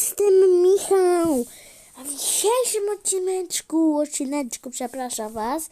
jestem Michał. A w dzisiejszym odcineczku, odcineczku, przepraszam was,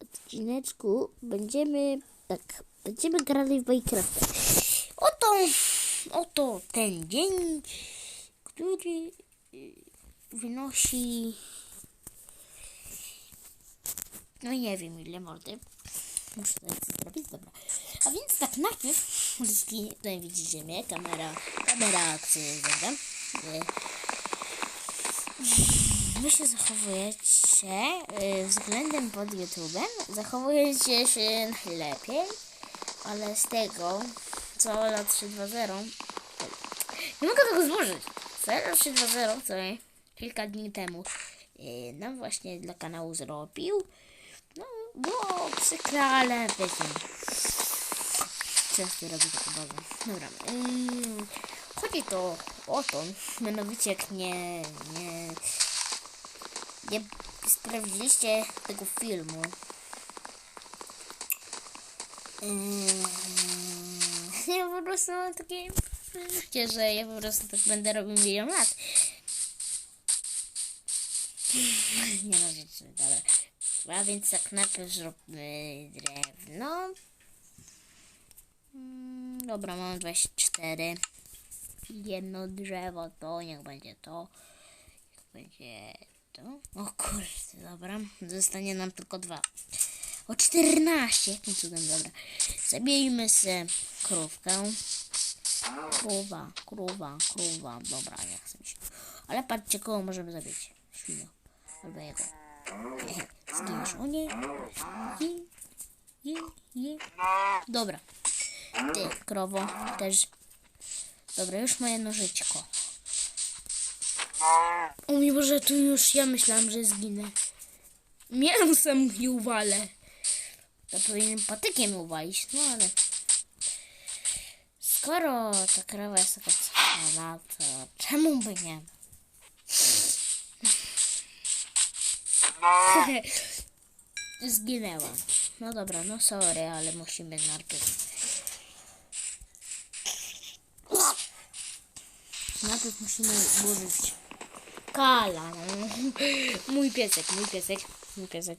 odcineczku będziemy, tak, będziemy grali w Minecrafta. Oto, oto ten dzień, który y, wynosi, no nie wiem ile mordy. Muszę to zrobić, dobra. A więc tak najpierw, tutaj widzicie mnie, kamera, kamera akcyjna, Wy się zachowujecie y, względem pod YouTube'em, zachowujecie się lepiej, ale z tego, co lat 3.2.0, nie mogę tego złożyć. Lat 3.2.0, co kilka dni temu y, nam właśnie dla kanału zrobił, no, było przykre, ale wiecie, często robię taką bazę. Dobra, chodzi to o to, mianowicie jak nie, nie, nie sprawdziliście tego filmu, Yy, ja po prostu mam takie przeczucie, że ja po prostu tak będę robił milion lat. Nie ma rzeczy, dobra. A więc tak najpierw zróbmy drewno. Mm, Dobra, mam 24. Jedno drzewo, to niech będzie to. Niech będzie to. O kurde, dobra. Zostanie nam tylko dwa. O 14. Jakim cudem, dobra. Zabijmy se krówkę. Krówa, krówa, krówa. Dobra, nie chcę się. Ale patrzcie, kogo możemy zabić. Świnio. Albo jego. Zginiesz. O nie. Je, je, je. Dobra. Ty, krowo, też. Dobra, już moje nożyczko. O mój Boże, tu już ja myślałam, że zginę. Mięsem i uwalę. To powinienem patykiem uwalić, no ale... Skoro ta krowa jest taka cwana, to czemu by nie? Zginęła. No dobra, no sorry, ale musimy najpierw... Najpierw musimy włożyć kala. Mój piesek, mój piesek, mój piesek.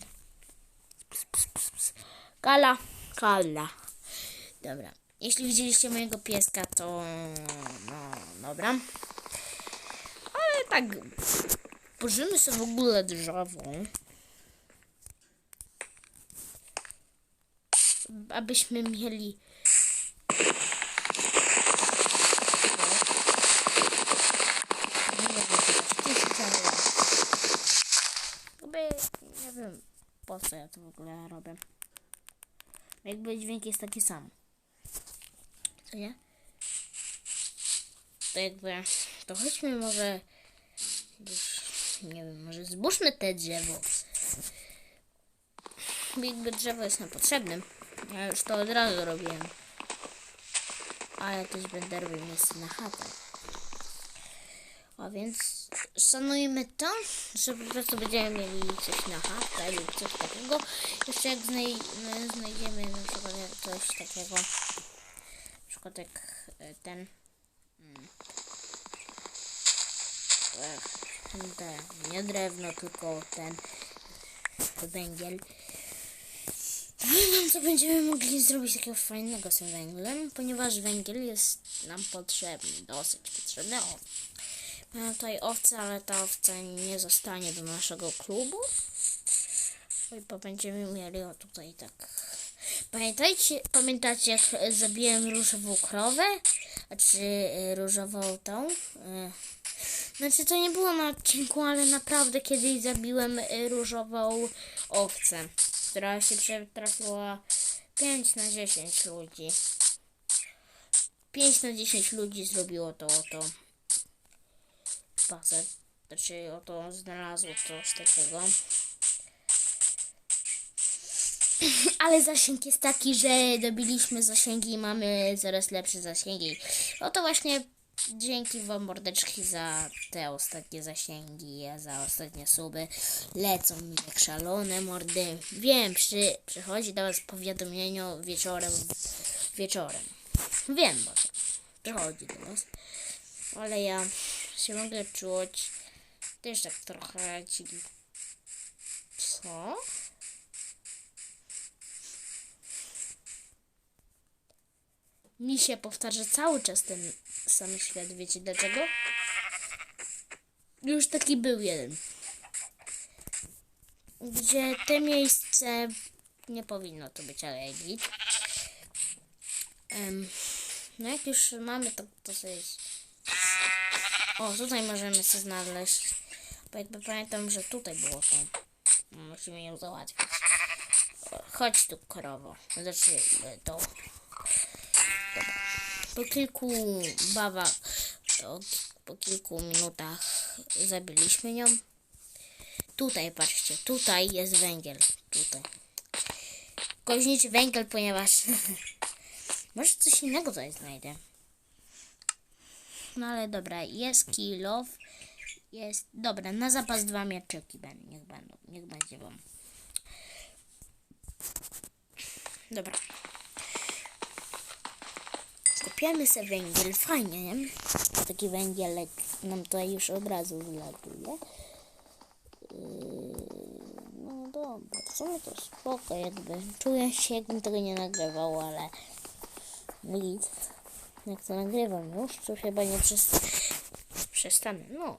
Kala, kala. Dobra. Jeśli widzieliście mojego pieska, to no dobra. Ale tak Pożymy sobie w ogóle drzewo. Abyśmy mieli Jakby, nie wiem po co ja to w ogóle robię. Jakby dźwięk jest taki sam. Co nie? To jakby, to chodźmy może, już, nie wiem, może zbóżmy te drzewo. Jakby drzewo jest nam potrzebnym. Ja już to od razu robiłem. A ja też będę robił miejsce na chatę. A więc szanujmy to, że po prostu będziemy mieli coś na chatę lub coś takiego. Jeszcze jak znaj no, znajdziemy na przykład coś takiego, na przykład jak e, ten, mm, ech, ten, nie drewno, tylko ten, węgiel. Nie wiem, co będziemy mogli zrobić takiego fajnego z tym węglem, ponieważ węgiel jest nam potrzebny, dosyć potrzebny. O, Mam tutaj owcę, ale ta owca nie zostanie do naszego klubu. Bo będziemy mieli o tutaj tak. Pamiętajcie, pamiętacie jak zabiłem różową krowę? A czy y, różową tą? Y, Znaczy to nie było na odcinku, ale naprawdę kiedyś zabiłem y, różową owcę, która się przetrafiła 5 na 10 ludzi. 5 na 10 ludzi zrobiło to oto bazę. Znaczy oto znalazło coś takiego. Ale zasięg jest taki, że dobiliśmy zasięgi i mamy coraz lepsze zasięgi. No to właśnie dzięki wam mordeczki za te ostatnie zasięgi, za ostatnie suby. Lecą mi jak szalone mordy. Wiem, przy, przychodzi do was powiadomienie wieczorem, wieczorem. Wiem, bo przychodzi do was. Ale ja się mogę czuć. Też tak trochę ci... Co? Mi się powtarza cały czas ten sam świat. Wiecie dlaczego? Już taki był jeden. Gdzie te miejsce nie powinno to być, ale git. Em, no jak już mamy to, to sobie... O, tutaj możemy sobie znaleźć. Bo jakby pamiętam, że tutaj było to. Musimy ją załatwić. Chodź tu, krowo. Znaczy, to... Po kilku bawach, po, kilku minutach zabiliśmy ją. Tutaj, patrzcie, tutaj jest węgiel. Tutaj. Koźniczy węgiel, ponieważ... Może coś innego tutaj znajdę. No ale dobra, jest kilof. Jest. Dobra, na zapas dwa mieczyki będą. Niech będą. Niech będzie wam. Dobra. Kupiamy sobie węgiel. Fajnie, nie? Taki węgielek nam tutaj już od razu wylatuje. Yy, No dobra, w sumie to spoko jakby. Czuję się jakbym tego nie nagrywał, ale nic. Jak to nagrywam już, to chyba nie przest... przestanę. No.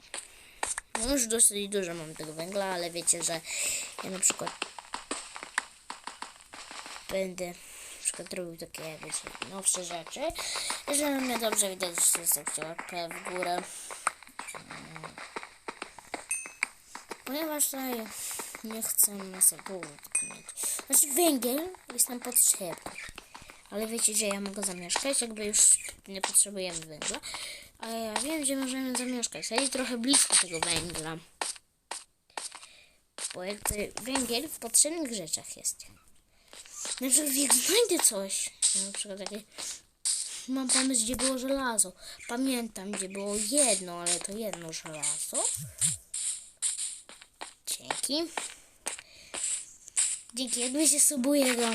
no. Już dosyć dużo mam tego węgla, ale wiecie, że ja na przykład będę na przykład robił takie, wiecie, nowsze rzeczy. Jeżeli mnie dobrze widać, to zostawcie łapkę w górę. Mm. Ponieważ tutaj nie chcę połówki mieć. Znaczy węgiel jest nam potrzebny. Ale wiecie, że ja mogę zamieszkać, jakby już nie potrzebujemy węgla. Ale ja wiem, że możemy zamieszkać. Ale trochę blisko tego węgla. Bo jakby węgiel w potrzebnych rzeczach jest. Na przykład jak znajdę coś, na przykład takie... Mam pomysł, gdzie było żelazo. Pamiętam, gdzie było jedno, ale to jedno żelazo. Dzięki. Dzięki, jakby się subuje go.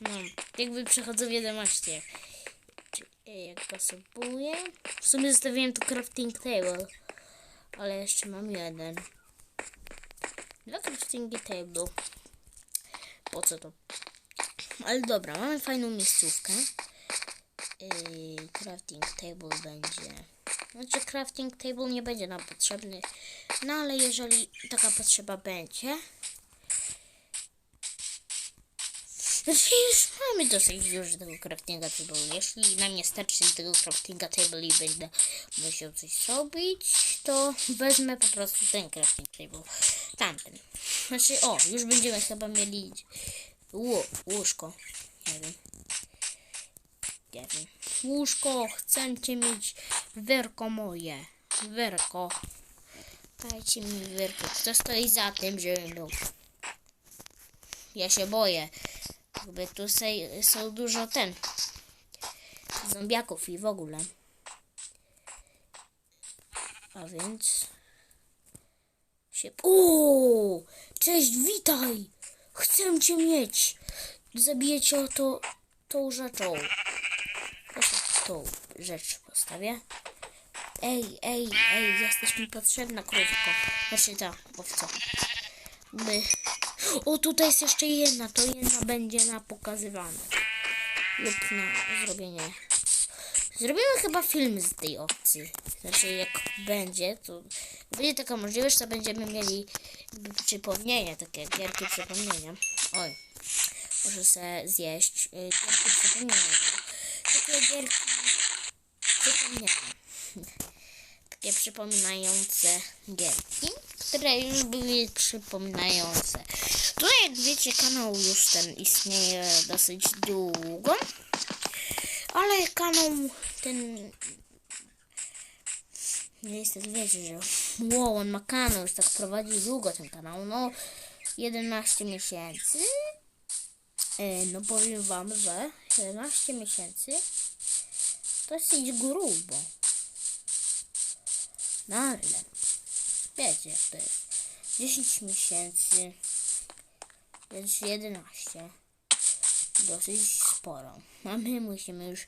No, jakby przechodzę wiadomości. Czy- e, Jak go subuję. W sumie zostawiłem tu crafting table. Ale jeszcze mam jeden. Dwa crafting table. Po co to? Ale dobra, mamy fajną miejscówkę. Yy, crafting table będzie. Znaczy crafting table nie będzie nam potrzebny. No ale jeżeli taka potrzeba będzie. Znaczy już mamy dosyć dużo tego craftinga table. Jeśli nam nie starczy tego craftinga table i będę musiał coś zrobić, to wezmę po prostu ten crafting table. Tamten. Znaczy o, już będziemy chyba mieli Ło, łóżko. Nie wiem. Nie wiem. Łóżko, chcę cię mieć werko moje. Werko. Dajcie mi werko. Kto stoi za tym, żebym był? Ja się boję. Jakby tu są dużo ten. Zombiaków i w ogóle. A więc... Się... O! Cześć, witaj! Chcę cię mieć! Zabiję cię to, tą rzeczą. Co tą rzecz postawię? Ej, ej, ej, jesteś mi potrzebna krótko. Znaczy ta, owca. By... O, tutaj jest jeszcze jedna, to jedna będzie na pokazywane. Lub na zrobienie. Zrobimy chyba film z tej opcji. Znaczy, jak będzie, to będzie taka możliwość, to będziemy mieli przypomnienia, takie gierki przypomnienia. Oj, muszę sobie zjeść y, przypomnienia. Takie gierki przypomnienia. Takie przypominające gierki, które już były przypominające. Tutaj, jak wiecie, kanał już ten istnieje dosyć długo. Ale kanał ten... Niestety wiecie, że wow, on ma kanał, już tak prowadzi długo ten kanał, no 11 miesięcy. E, no powiem wam, że 11 miesięcy dosyć grubo. No ale wiecie jak to jest. 10 miesięcy, więc 11 dosyć sporo. A my musimy już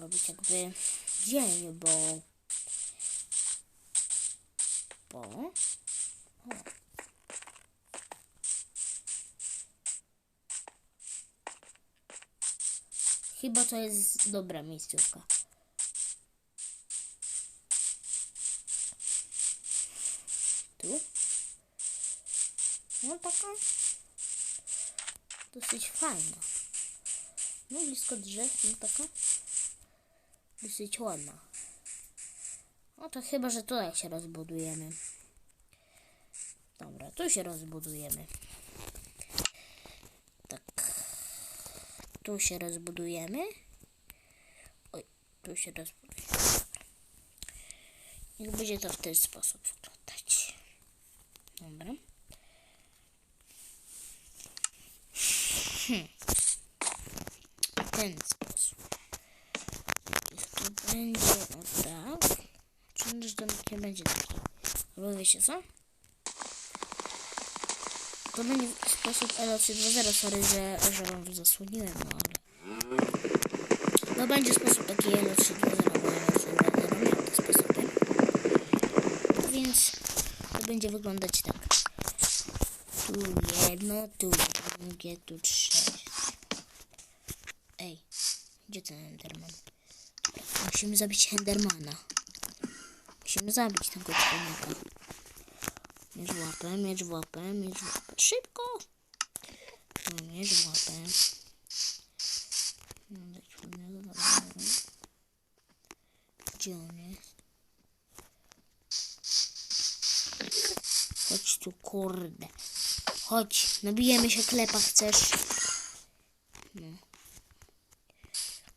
robić jakby dzień, bo po. O. Chyba to jest dobra miejscówka. No taka dosyć fajna. No blisko drzew, no taka dosyć ładna. No to chyba, że tutaj się rozbudujemy. Dobra, tu się rozbudujemy. Tak. Tu się rozbudujemy. Oj, tu się rozbudujemy. Niech będzie to w ten sposób wyglądać. Dobra. Hmm. W ten sposób. To będzie o tak. Czy nasz domek nie będzie taki? Albo wiecie co? To będzie sposób LO320, sorry, że, że wam zasłoniłem, no ale... No będzie sposób taki LO320, bo LO320 miał te sposoby. Więc to będzie wyglądać tak. Tu jedno, tu drugie, tu trzecie. Ej, gdzie ten Enderman? Musimy zabić Endermana. Musimy zabić tego człowieka. Miecz w łapę, miecz w łapę, miecz w łapę. Szybko! No, Miecz w łapę. No. Gdzie on jest? Chodź tu, kurde. Chodź, nabijemy się klepa, chcesz? No.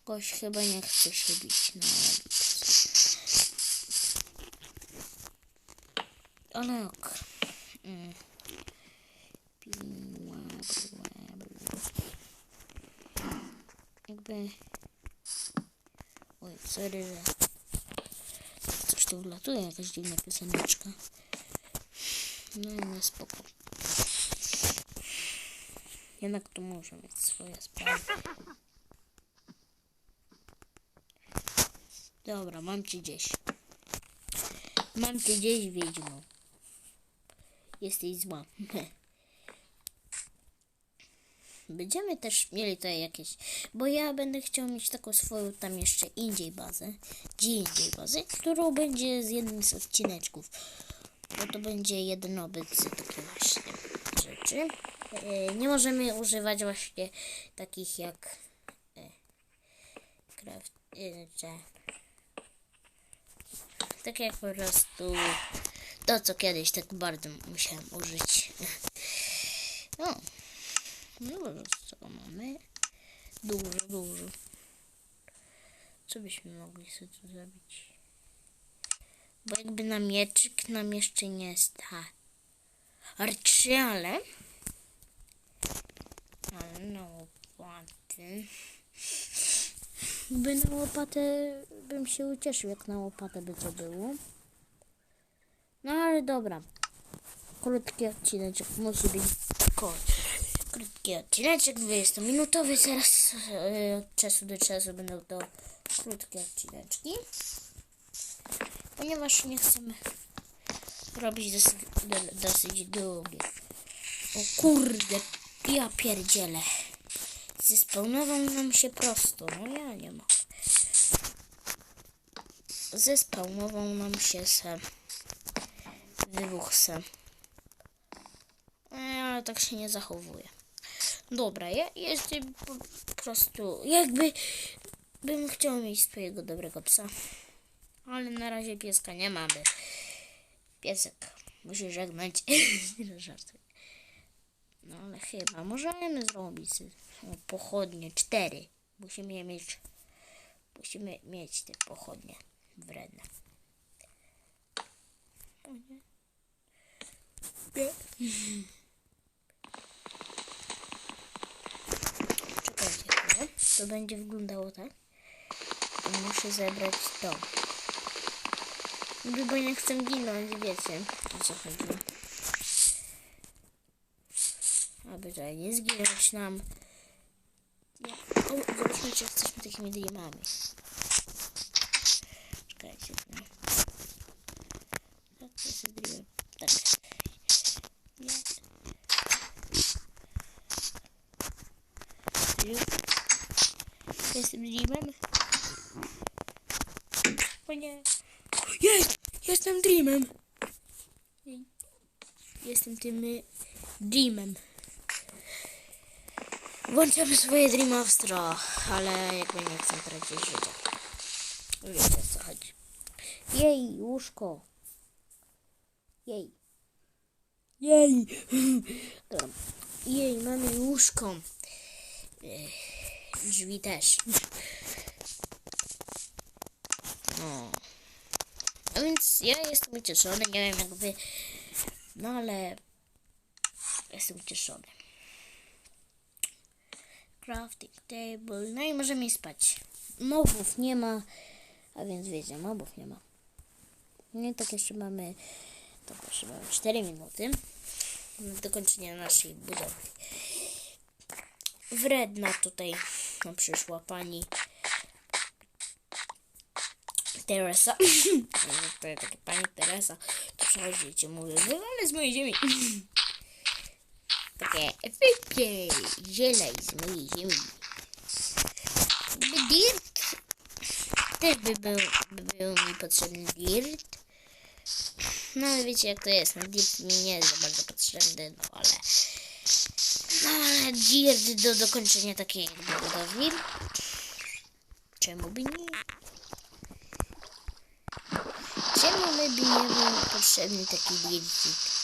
Gość chyba nie chce się bić, no ale ok. Mm. Jakby... Oj, sorry, że... Coś tu wlatuje, jakaś dziwna pioseneczka. No nie spoko. Jednak tu muszę mieć swoje sprawy. Dobra, mam cię gdzieś. Mam cię gdzieś, wiedźmo. Jesteś zła. Będziemy też mieli tutaj jakieś, bo ja będę chciał mieć taką swoją tam jeszcze indziej bazę, gdzie indziej bazę, którą będzie z jednym z odcineczków, bo to będzie jednobyt z takie właśnie rzeczy. E, Nie możemy używać właśnie takich jak e, craft, e, tak jak po prostu to, co kiedyś tak bardzo musiałem użyć. No, no co mamy? Dużo, dużo. Co byśmy mogli sobie tu zrobić? Bo jakby na mieczyk nam jeszcze nie starczy, ale... Ale na łopaty... By na łopatę bym się ucieszył, jak na łopatę by to było. No ale dobra. Krótki odcineczek musi być krótki odcineczek, 20-minutowy. Teraz e, od czasu do czasu będą to krótkie odcineczki. Ponieważ nie chcemy robić dosyć, do, dosyć długie. O kurde, ja pierdzielę. Zespawnował nam się prosto. No ja nie mogę. Zespawnował nam się se. Wybuch se. E, Ale tak się nie zachowuje. Dobra, ja jestem po prostu jakby bym chciał mieć swojego dobrego psa. Ale na razie pieska nie mamy. Piesek musi żegnać. Żartuję. No ale chyba możemy zrobić pochodnie. Cztery. Musimy mieć. Musimy mieć te pochodnie wredne. O nie. Nie. Czekajcie. To będzie wyglądało tak. Muszę zebrać to. Bo nie chcę ginąć, wiecie o co chodzi. Aby tutaj nie zginąć nam zobaczmy, czy jesteśmy takimi diamami. Czekajcie. No. Tak, to jest dream. Tak. Nie. Jestem dreamem. O nie. Jest! Jestem dreamem. Jestem tym y, dreamem. Włączamy swoje Dreamostro, ale jakby nie chcę tracić życia. Wiecie o co chodzi. Jej, łóżko. Jej. Jej. Jej, mamy łóżko. Drzwi też. No. A więc ja jestem ucieszony, nie wiem jak wy, no ale jestem ucieszony. Crafting table, no i możemy spać. Mobów nie ma, a więc wiecie, mobów nie ma. No i tak jeszcze mamy, to proszę, mamy 4 minuty na dokończenie naszej budowli. Wredna tutaj no, przyszła pani Teresa. to jest taka pani Teresa. To przychodzi i ci mówi, wywalę z mojej ziemi. Takie efekty zielej z mojej ziemi. Dirt też by był, by był mi potrzebny dirt. No ale wiecie jak to jest, no dirt mi nie jest za bardzo potrzebny, no ale... No ale dirt do dokończenia takiej budowli. Czemu by nie? Czemu by nie był potrzebny taki dircik?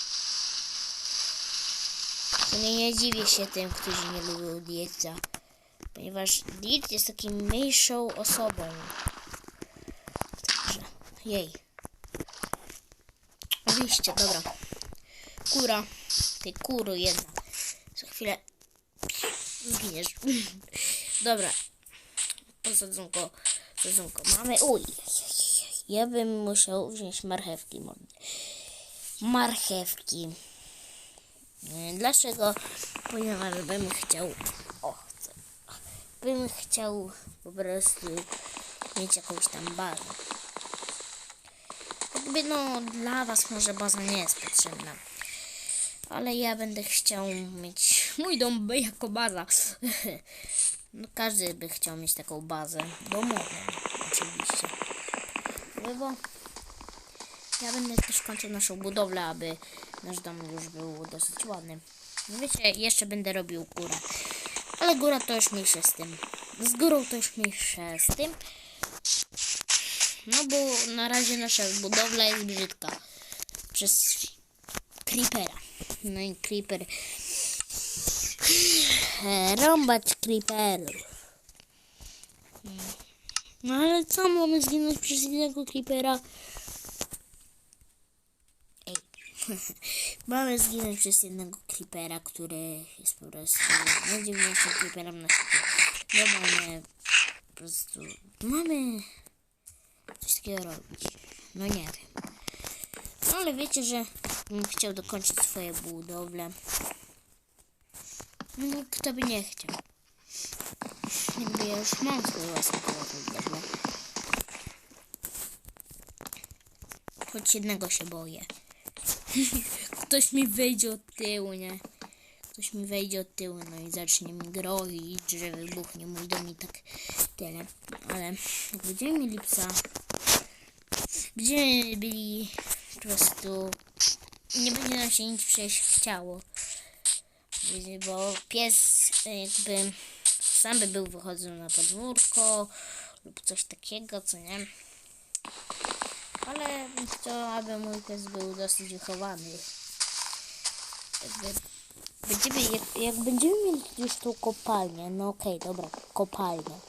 Sumie nie dziwię się tym, którzy nie lubią dirta. Ponieważ dirt jest taką mniejszą osobą. Także, jej. Oczywiście, dobra. Kura. Ty kuro jedna. Za chwilę zginiesz. Dobra. Posadzonko. Posadzonko mamy. Uj. Ja bym musiał wziąć marchewki. Marchewki. E, Dlaczego? Ponieważ bym chciał. O. Bym chciał po prostu mieć jakąś tam bazę. Jakby no dla was może baza nie jest potrzebna. Ale ja będę chciał mieć mój dom jako baza. No każdy by chciał mieć taką bazę domową, oczywiście. Bo ja będę też kończył naszą budowlę, aby nasz dom już był dosyć ładny. No Wiecie, jeszcze będę robił górę. Ale góra to już mniejsze z tym. Z górą to już mniejsze z tym. No bo na razie nasza budowla jest brzydka. Przez creepera. No i creeper. E, Rąbać creeperów. No ale co mamy zginąć przez jednego creepera? Mamy przez jednego creepera, który jest po prostu najdziwniejszym creeperem na świecie. No mamy po prostu... Mamy coś takiego robić. No nie wiem. No ale wiecie, że chciał dokończyć swoje budowle. No kto by nie chciał. Jakby ja już mam swoje własne budowle. Choć jednego się boję. Ktoś mi wejdzie od tyłu, nie? Ktoś mi wejdzie od tyłu, no i zacznie mi grozić, że wybuchnie mój dom i tak tyle. Ale będziemy mieli psa, będziemy byli po prostu... Nie będzie nam się nic przejść chciało. Bo pies jakby sam by był wychodził na podwórko lub coś takiego, co nie? Ale chciał, aby mój pies był dosyć wychowany. Jakby będziemy, jak, jak będziemy mieli już tą kopalnię, no okej, dobra, kopalnię.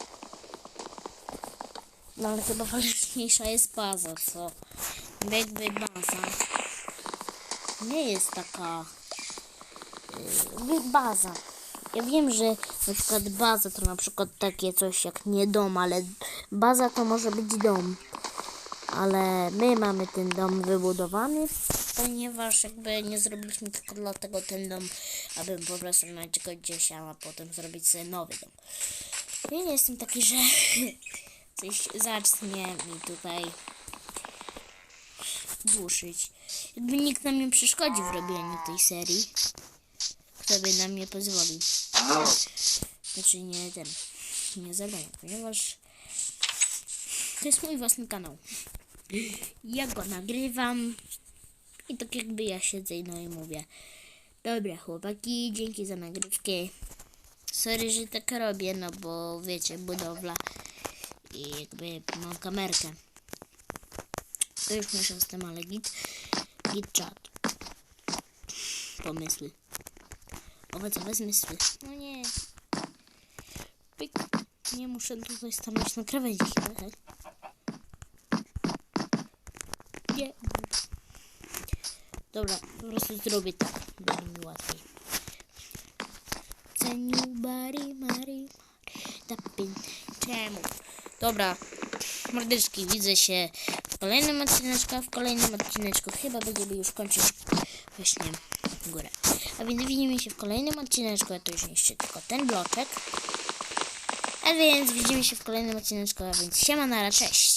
No ale chyba ważniejsza jest baza, co? Jakby baza nie jest taka jakby baza. Ja wiem, że na przykład baza to na przykład takie coś jak nie dom, ale baza to może być dom. Ale my mamy ten dom wybudowany, ponieważ jakby nie zrobiliśmy tylko dlatego ten dom, aby po prostu mieć go gdzieś, a potem zrobić sobie nowy dom. Ja nie jestem taki, że coś zacznie mi tutaj duszyć. Jakby nikt nam nie przeszkodzi w robieniu tej serii kto by nam nie pozwolił. Znaczy nie ten. wyjaśnienie zadania, ponieważ to jest mój własny kanał. Ja go nagrywam i tak jakby ja siedzę no i mówię dobra chłopaki, dzięki za nagrywkę. Sorry, że tak robię, no bo wiecie, budowla i jakby mam kamerkę. To już mieszam z tym, ale git, git chat. Pomysły. Owocowe zmysły. No nie. Pyk. Nie muszę tutaj stanąć na krawędzi chyba, tak? Nie. Dobra, po prostu zrobię tak. Będzie mi łatwiej. Ceniu bari mari tapin. Czemu? Dobra. Mordeczki, widzę się w kolejnym odcineczku, w kolejnym odcineczku chyba będziemy już kończyć właśnie górę. A więc widzimy się w kolejnym odcineczku, a to już jeszcze tylko ten bloczek. A więc widzimy się w kolejnym odcineczku, a więc siema nara, cześć!